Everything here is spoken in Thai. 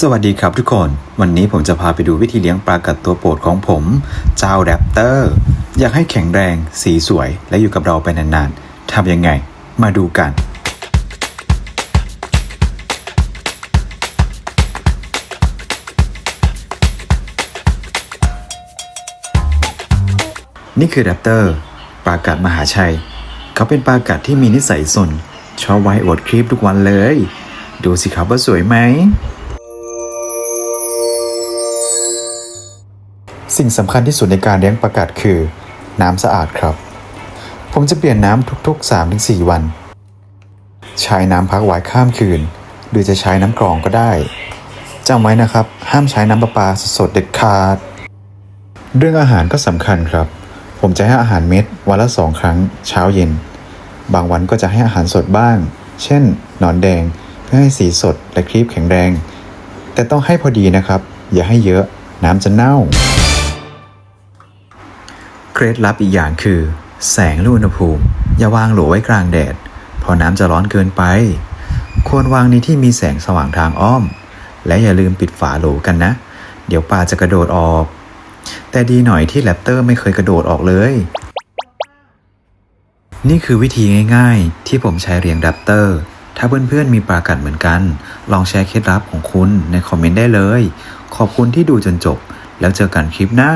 สวัสดีครับทุกคน วันนี้ผมจะพาไปดูวิธีเลี้ยงปลากัดตัวโปรดของผม เจ้าแรปเตอร์ อยากให้แข็งแรง สีสวย และอยู่กับเราไปนานๆทำยังไง มาดูกัน นี่คือแรปเตอร์ปลากัดมหาชัย เขาเป็นปลากัดที่มีนิสัยสนชอบไว้อวดคลิปทุกวันเลย ดูสิครับว่าสวยไหม สิ่งสำคัญที่สุดในการเลี้ยงปลากัดคือ น้ำสะอาดครับ ผมจะเปลี่ยนน้ำทุกๆ 3-4 วัน ใช้น้ำพักไว้ข้ามคืน หรือจะใช้น้ำกรองก็ได้จำไว้นะครับ ห้ามใช้น้ำประปาสดๆเด็ดขาด เรื่องอาหารก็สำคัญครับ ผมจะให้อาหารเม็ดวันละสองครั้งเช้าเย็น บางวันก็จะให้อาหารสดบ้าง เช่น หนอนแดง เพื่อให้สีสดและครีบแข็งแรง แต่ต้องให้พอดีนะครับ อย่าให้เยอะน้ำจะเน่า ล็ดลับอีกอย่างคือ แสงและอุณหภูมิ อย่าวางโหลไว้กลางแดดเพราะน้ำจะร้อนเกินไป ควรวางในที่มีแสงสว่างทางอ้อม และอย่าลืมปิดฝาโหลกันนะ เดี๋ยวปลาจะกระโดดออก แต่ดีหน่อยที่แรปเตอร์ไม่เคยกระโดดออกเลย นี่คือวิธีง่ายๆ ที่ผมใช้เลี้ยงแรปเตอร์ ถ้าเพื่อนๆมีปลากัดเหมือนกัน ลองแชร์เคล็ดลับของคุณในคอมเมนต์ได้เลย ขอบคุณที่ดูจนจบ แล้วเจอกันคลิปหน้า